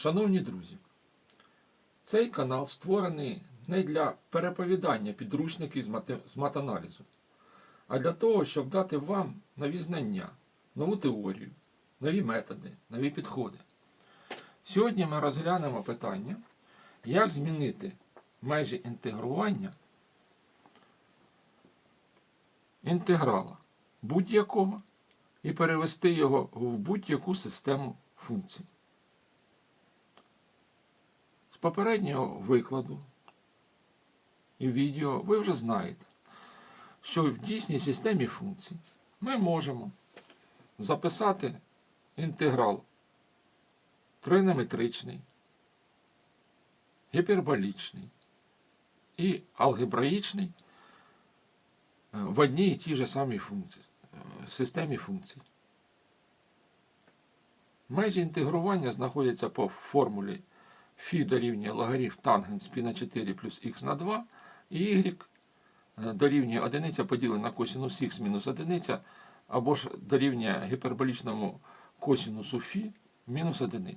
Шановні друзі, цей канал створений не для переповідання підручників з матаналізу, а для того, щоб дати вам нові знання, нову теорію, нові методи, нові підходи. Сьогодні ми розглянемо питання, як змінити межі інтегрування інтеграла будь-якого і перевести його в будь-яку систему функцій. Попереднього викладу і відео ви вже знаєте, що в дійсній системі функцій ми можемо записати інтеграл тринометричний, гіперболічний і алгебраїчний е, в одній і тій же самій функції, е, системі функцій. Межі інтегрування знаходяться по формулі Фі дорівнює логарифм тангенс π на 4 плюс х на 2 і y е, дорівнює 1 поділена на косинус х мінус 1, або ж дорівнює гіперболічному косинусу Фі мінус 1.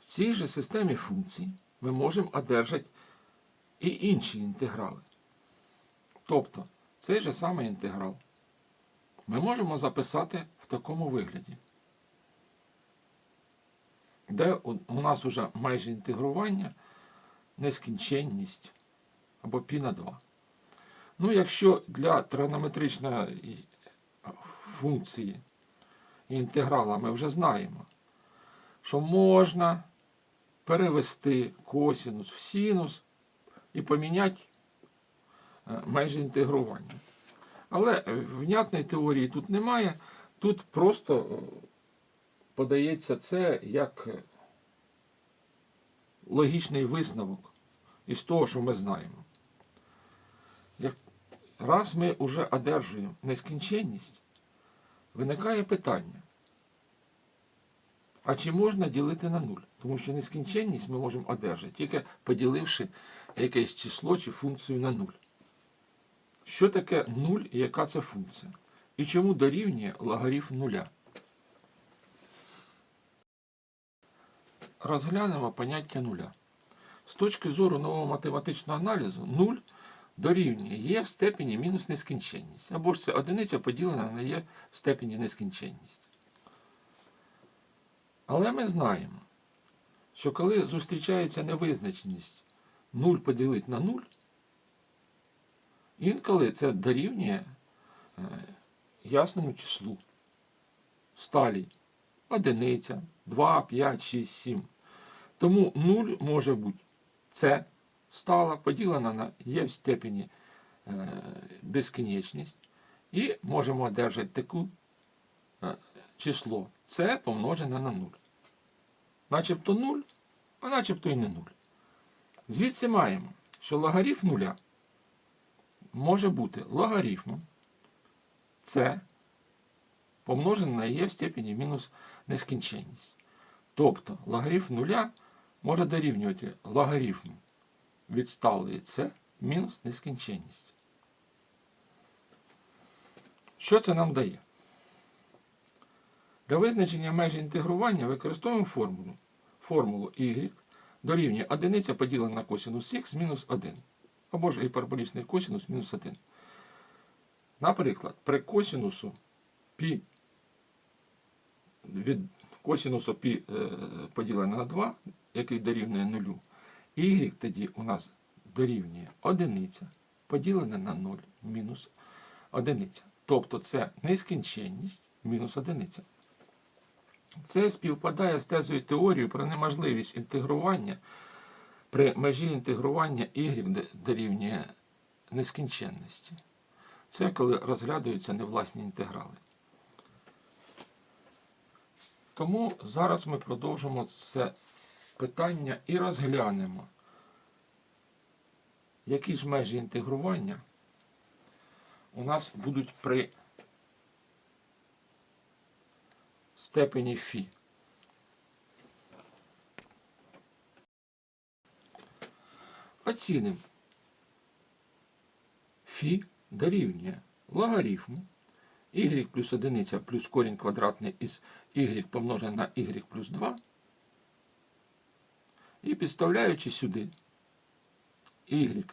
В цій же системі функцій ми можемо одержати і інші інтеграли. Тобто цей же самий інтеграл ми можемо записати в такому вигляді де у нас уже майже інтегрування, нескінченність або π на 2. Ну, якщо для тригонометричної функції інтеграла ми вже знаємо, що можна перевести косинус в синус і поміняти е, майже інтегрування. Але е, внятної теорії тут немає. Тут просто е, подається це як е, логічний висновок із того, що ми знаємо. Як раз ми вже одержуємо нескінченність, виникає питання. А чи можна ділити на нуль? Тому що нескінченність ми можемо одержати, тільки поділивши якесь число чи функцію на нуль. Що таке нуль і яка це функція? І чому дорівнює логарифм нуля? Розглянемо поняття нуля. З точки зору нового математичного аналізу, нуль дорівнює є в степені мінус нескінченність. Або ж це одиниця поділена на є в степені нескінченність. Але ми знаємо, що коли зустрічається невизначеність 0 поділити на 0, інколи це дорівнює е, ясному числу. Сталі одиниця, 2, 5, 6, 7. Тому 0 може бути це стала поділена на є в степені е, безкінечність. І можемо одержати таку е, число це помножене на 0. Начебто 0, а начебто і не 0. Звідси маємо, що логарифм нуля може бути логарифмом це помножене на є в степені мінус нескінченність. Тобто логарифм нуля може дорівнювати логарифму від сталої це мінус нескінченність. Що це нам дає? Для визначення межі інтегрування використовуємо формулу. Формулу y дорівнює 1 поділена на косинус х мінус 1. Або ж гіперболічний косинус мінус 1. Наприклад, при косинусу π від косинусу π е, поділене на 2, який дорівнює 0, y тоді у нас дорівнює 1 поділене на 0 мінус 1. Тобто це нескінченність мінус 1. Це співпадає з тезою теорії про неможливість інтегрування при межі інтегрування y дорівнює нескінченності. Це коли розглядаються невласні інтеграли. Тому зараз ми продовжимо це питання і розглянемо, які ж межі інтегрування у нас будуть при степені φ. Оцінимо. Ф дорівнює логарифму y плюс 1 плюс корінь квадратний із y помножене на y плюс 2 І підставляючи сюди y,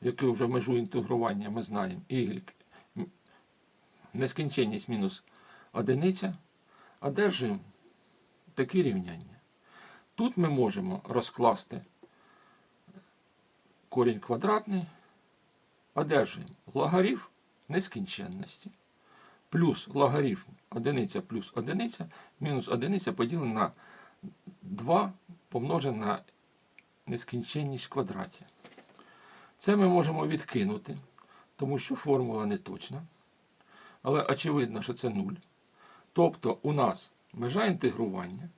яку вже межу інтегрування ми знаємо, y, нескінченність мінус одиниця, одержуємо такі рівняння. Тут ми можемо розкласти корінь квадратний, одержуємо логарифм нескінченності, плюс логарифм одиниця плюс одиниця, мінус одиниця поділено на 2 помножене на нескінченність в квадраті. Це ми можемо відкинути, тому що формула не точна. Але очевидно, що це 0. Тобто у нас межа інтегрування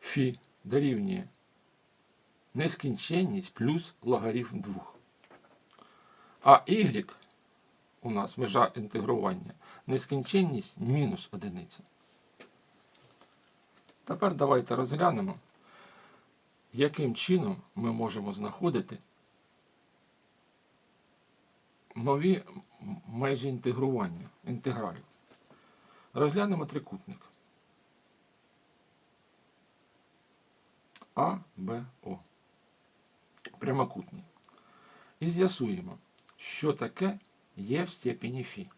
фі дорівнює нескінченність плюс логарифм 2. А y у нас межа інтегрування нескінченність мінус одиниця. Тепер давайте розглянемо, яким чином ми можемо знаходити нові межі інтегрування, інтегралів. Розглянемо трикутник. А, Б, О. Прямокутний. І з'ясуємо, що таке є в степені Фі.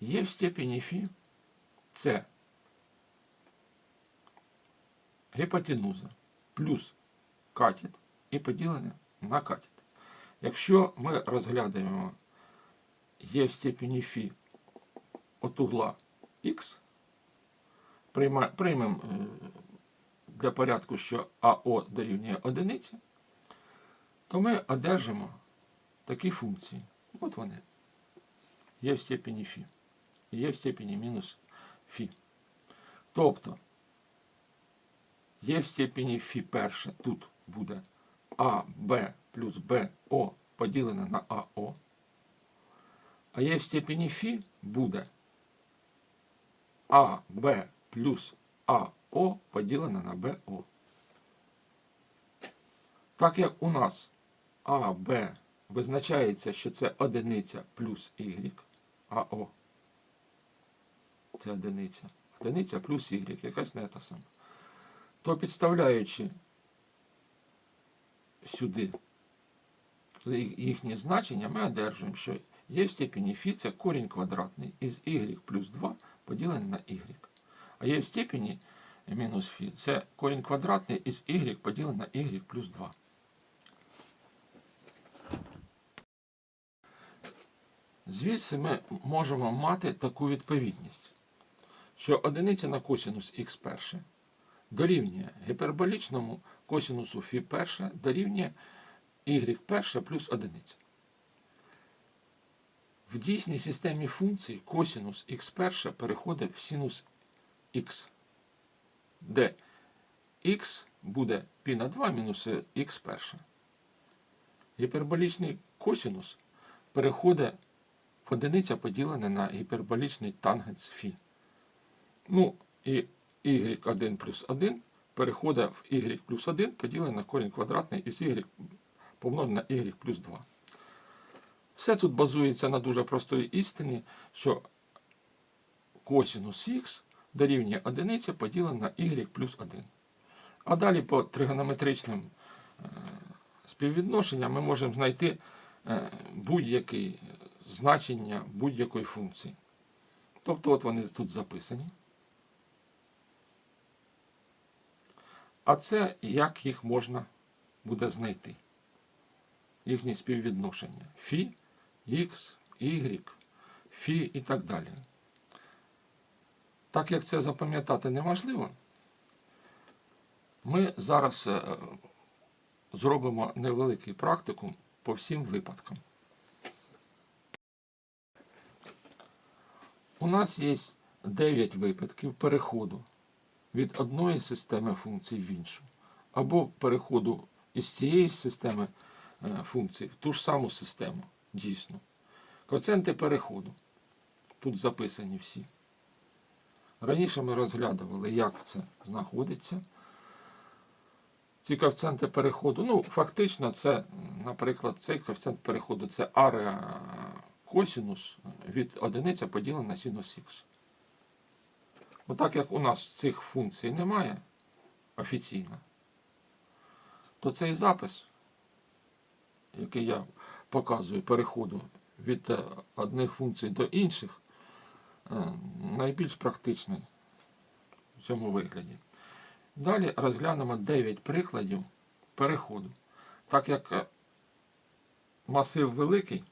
Є в степені Фі це гіпотенуза плюс катет і поділене на катет. Якщо ми розглядаємо є в степені Фі от угла х, приймемо е, для порядку, що АО дорівнює одиниці, то ми одержимо такі функції. От вони. Є в степені Фі. і Є в степені мінус Фі. Тобто є в степені Фі перше тут буде А, Б плюс Б, О поділене на АО. А є в степені Фі буде А, Б плюс АО поділене на БО. Так як у нас А, Б визначається, що це одиниця плюс Y, АО. Це одиниця. Одиниця плюс Y, якась не та сама. То підставляючи сюди ї- їхні значення, ми одержуємо, що є в степені фі це корінь квадратний із y плюс 2 поділений на y. А є в степені мінус фі це корінь квадратний із y поділений на y плюс 2. Звідси ми можемо мати таку відповідність, що одиниця на косінус х перше дорівнює гіперболічному косінусу фі перше дорівнює y перше плюс одиниця. В дійсній системі функцій косінус х перше переходить в синус х, де х буде π на 2 мінус х перше. Гіперболічний косінус переходить одиниця поділене на гіперболічний тангенс фі. Ну, і y1 плюс 1 переходить в y плюс 1 поділене на корінь квадратний із y помножене на y плюс 2. Все тут базується на дуже простої істині, що косінус х дорівнює 1 поділене на y плюс 1. А далі по тригонометричним е, співвідношенням ми можемо знайти е, будь-яке значення будь-якої функції. Тобто, от вони тут записані. А це як їх можна буде знайти. Їхні співвідношення. Фі, Х, Y, Фі і так далі. Так як це запам'ятати неможливо, ми зараз е, зробимо невеликий практикум по всім випадкам. У нас є 9 випадків переходу від одної системи функцій в іншу, або переходу із цієї системи е, функцій в ту ж саму систему, дійсно. Коефіцієнти переходу. Тут записані всі. Раніше ми розглядували, як це знаходиться. Ці коефіцієнти переходу, ну, фактично, це, наприклад, цей коефіцієнт переходу це area косінус від одиниця поділена на синус х. Отак як у нас цих функцій немає, офіційна, то цей запис, який я показую переходу від е, одних функцій до інших, е, найбільш практичний в цьому вигляді. Далі розглянемо 9 прикладів переходу. Так як е, масив великий,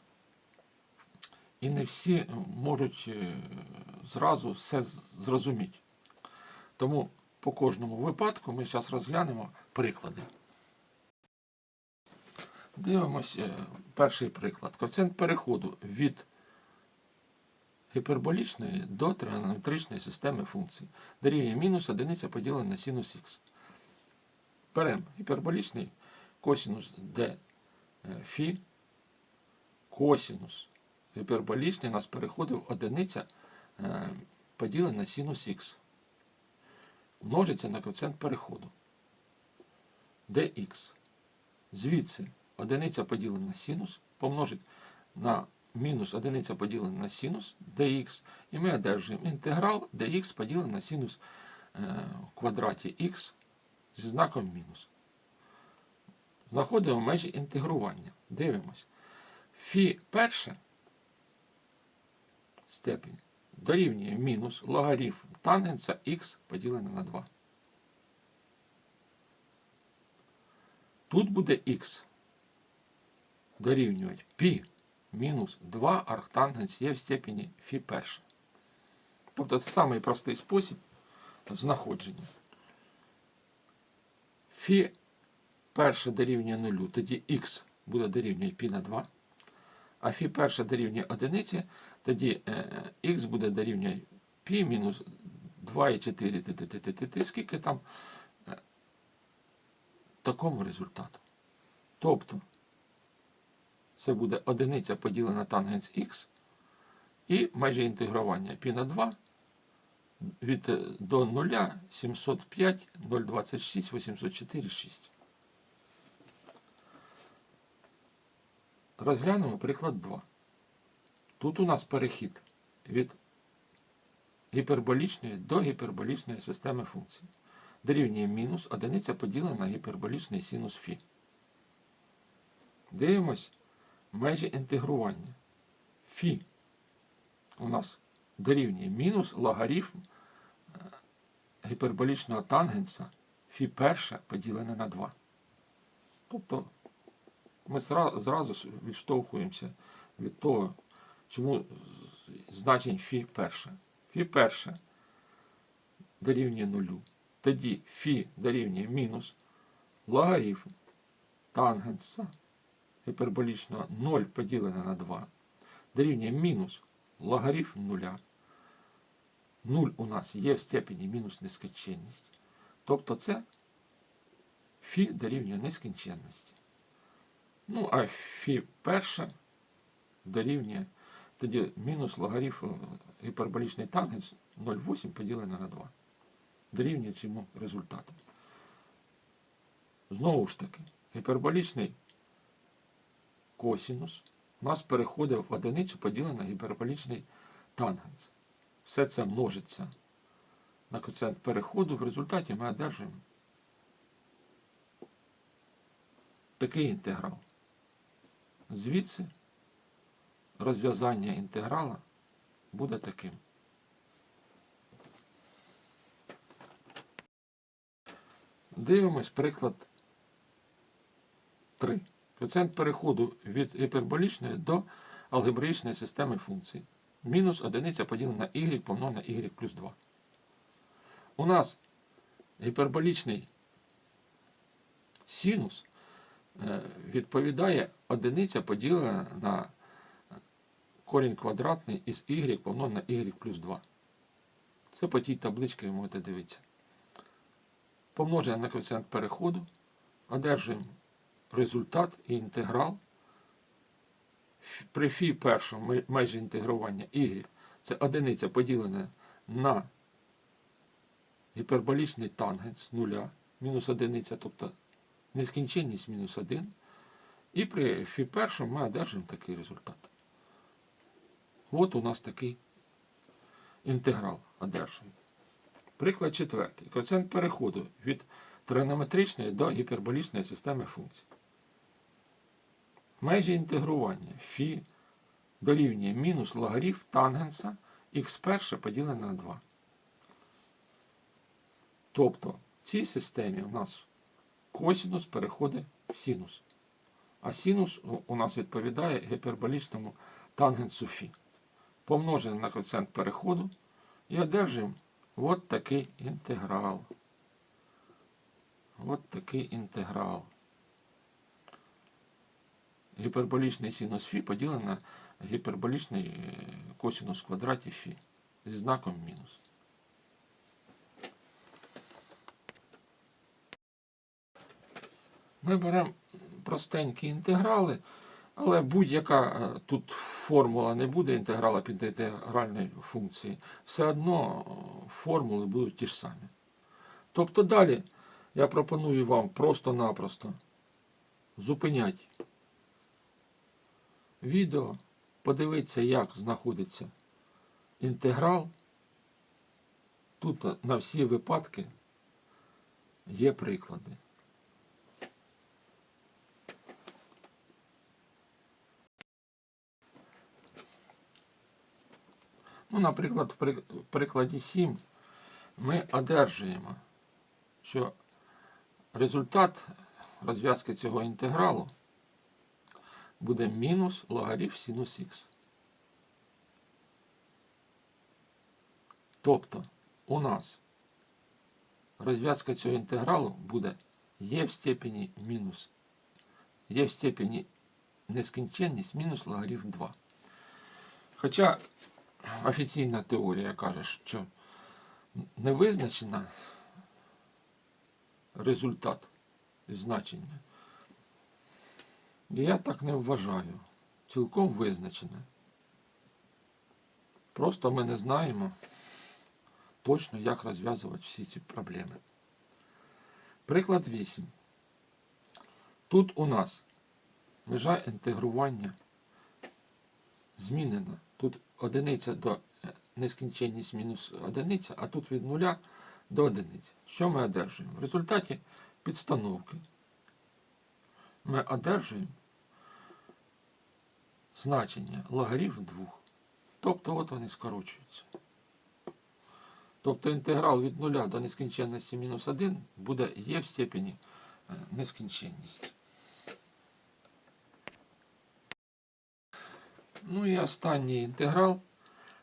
і не всі можуть е, зразу все зрозуміти. Тому по кожному випадку ми зараз розглянемо приклади. Дивимося перший приклад. Коефіцієнт переходу від гіперболічної до тригонометричної системи функцій. Дорівнює мінус одиниця поділена на синус х. Беремо гіперболічний косінус d е, фі, косінус гіперболічний у нас переходив одиниця е, поділена на синус х. Множиться на коефіцієнт переходу. dx. Звідси одиниця поділена на синус помножить на мінус одиниця поділена на синус dx, і ми одержуємо інтеграл dx поділений на синус е, в квадраті х зі знаком мінус. Знаходимо межі інтегрування. Дивимось. Фі перше степень дорівнює мінус логарифм тангенса х поділене на 2. Тут буде х дорівнювати π мінус 2 арктангенс є в степені фі перше. Тобто це самий простий спосіб знаходження. Фі перше дорівнює нулю, тоді х буде дорівнює π на 2. А фі перше дорівнює одиниці, тоді е, х буде дорівнює π мінус 2,4 т-т-т-т-т, скільки там е, такому результату. Тобто це буде одиниця поділена тангенс х і майже інтегрування π на 2 від е, до 0 705 026 804 6. Розглянемо приклад 2. Тут у нас перехід від гіперболічної до гіперболічної системи функцій. Дорівнює мінус одиниця поділена на гіперболічний синус фі. Дивимось межі інтегрування. Фі у нас дорівнює мінус логарифм е, гіперболічного тангенса фі перше поділене на 2. Тобто ми зразу відштовхуємося від того, чому значень фі перше. Фі перше дорівнює нулю. Тоді фі дорівнює мінус логарифм тангенса гіперболічного 0 поділене на 2 дорівнює мінус логарифм нуля. 0 у нас є в степені мінус нескінченність. Тобто це фі дорівнює нескінченності. Ну, а фі перше дорівнює тоді мінус логарифм е, гіперболічний тангенс 0,8 поділене на 2. Дорівнює цьому результату. Знову ж таки, гіперболічний косінус у нас переходить в одиницю поділене на гіперболічний тангенс. Все це множиться на коефіцієнт переходу. В результаті ми одержуємо такий інтеграл. Звідси розв'язання інтеграла буде таким. Дивимось приклад 3. Коефіцієнт переходу від гіперболічної до алгебраїчної системи функцій. Мінус одиниця поділена на y помножена на y плюс 2. У нас гіперболічний синус е, відповідає одиниця поділена на корінь квадратний із y помножена на y плюс 2. Це по тій табличці ви можете дивитися. Помноження на коефіцієнт переходу одержуємо результат і інтеграл. При фі першому майже інтегрування y це одиниця поділена на гіперболічний тангенс нуля, мінус одиниця, тобто нескінченність мінус 1. І при фі першому ми одержимо такий результат. От у нас такий інтеграл одержаний. Приклад четвертий. Коефіцієнт переходу від тригонометричної до гіперболічної системи функцій. Межі інтегрування φ дорівнює мінус логарифм тангенса х перше поділене на 2. Тобто в цій системі у нас косінус переходить в синус. А синус у- нас відповідає гіперболічному тангенсу φ. Помножимо на коефіцієнт переходу і одержимо от такий інтеграл. От такий інтеграл. Гіперболічний синус φ поділений на гіперболічний е, косинус в квадраті φ зі знаком мінус. Ми беремо простенькі інтеграли, але будь-яка е, тут формула не буде інтеграла під інтегральної функції, все одно е, формули будуть ті ж самі. Тобто далі я пропоную вам просто-напросто зупиняти відео, подивитися, як знаходиться інтеграл. Тут на всі випадки є приклади. Ну, наприклад, в при- в прикладі 7 ми одержуємо, що результат розв'язки цього інтегралу буде мінус логарифм синус х. Тобто у нас розв'язка цього інтегралу буде є в степені мінус, є в степені нескінченність мінус логарифм 2. Хоча офіційна теорія каже, що не визначена результат значення. Я так не вважаю. Цілком визначене. Просто ми не знаємо точно, як розв'язувати всі ці проблеми. Приклад 8. Тут у нас межа інтегрування змінена. Тут одиниця до е, нескінченність мінус одиниця, а тут від нуля до одиниці. Що ми одержуємо? В результаті підстановки ми одержуємо значення логарифм 2. Тобто от вони скорочуються. Тобто інтеграл від 0 до нескінченності мінус 1 буде є в степені е, нескінченність. Ну і останній інтеграл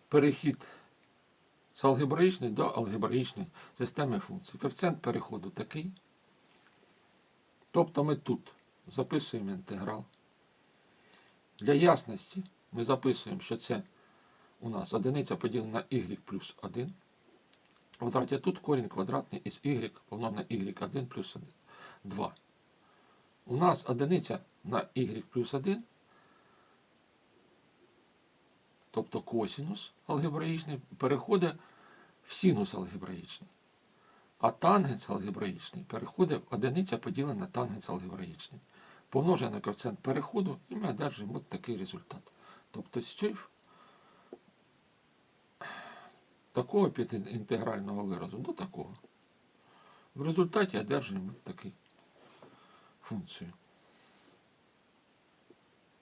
перехід з алгебраїчної до алгебраїчної системи функцій. Коефіцієнт переходу такий. Тобто ми тут записуємо інтеграл. Для ясності ми записуємо, що це у нас одиниця поділена на y плюс 1. В квадраті тут корінь квадратний із y помножено на y1 плюс 1, 2. У нас одиниця на y плюс 1 тобто косінус алгебраїчний, переходить в синус алгебраїчний. А тангенс алгебраїчний переходить в одиниця поділена на тангенс алгебраїчний. Помножує на коефіцієнт переходу і ми одержимо от такий результат. Тобто цього такого підінтегрального виразу до такого. В результаті одержуємо таку функцію.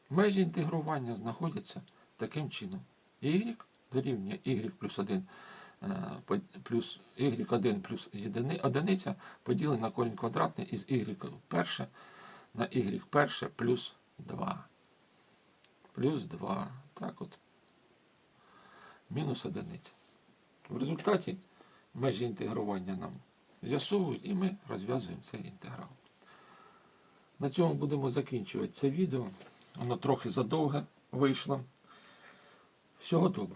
Межі інтегрування знаходяться таким чином. y дорівнює y плюс 1 е, плюс y1 плюс єдини- одиниця поділено на корінь квадратний із y перше на y перше плюс 2. Плюс 2. Так от. Мінус одиниця. В результаті межі інтегрування нам з'ясовують і ми розв'язуємо цей інтеграл. На цьому будемо закінчувати це відео. Воно трохи задовге вийшло. 小动物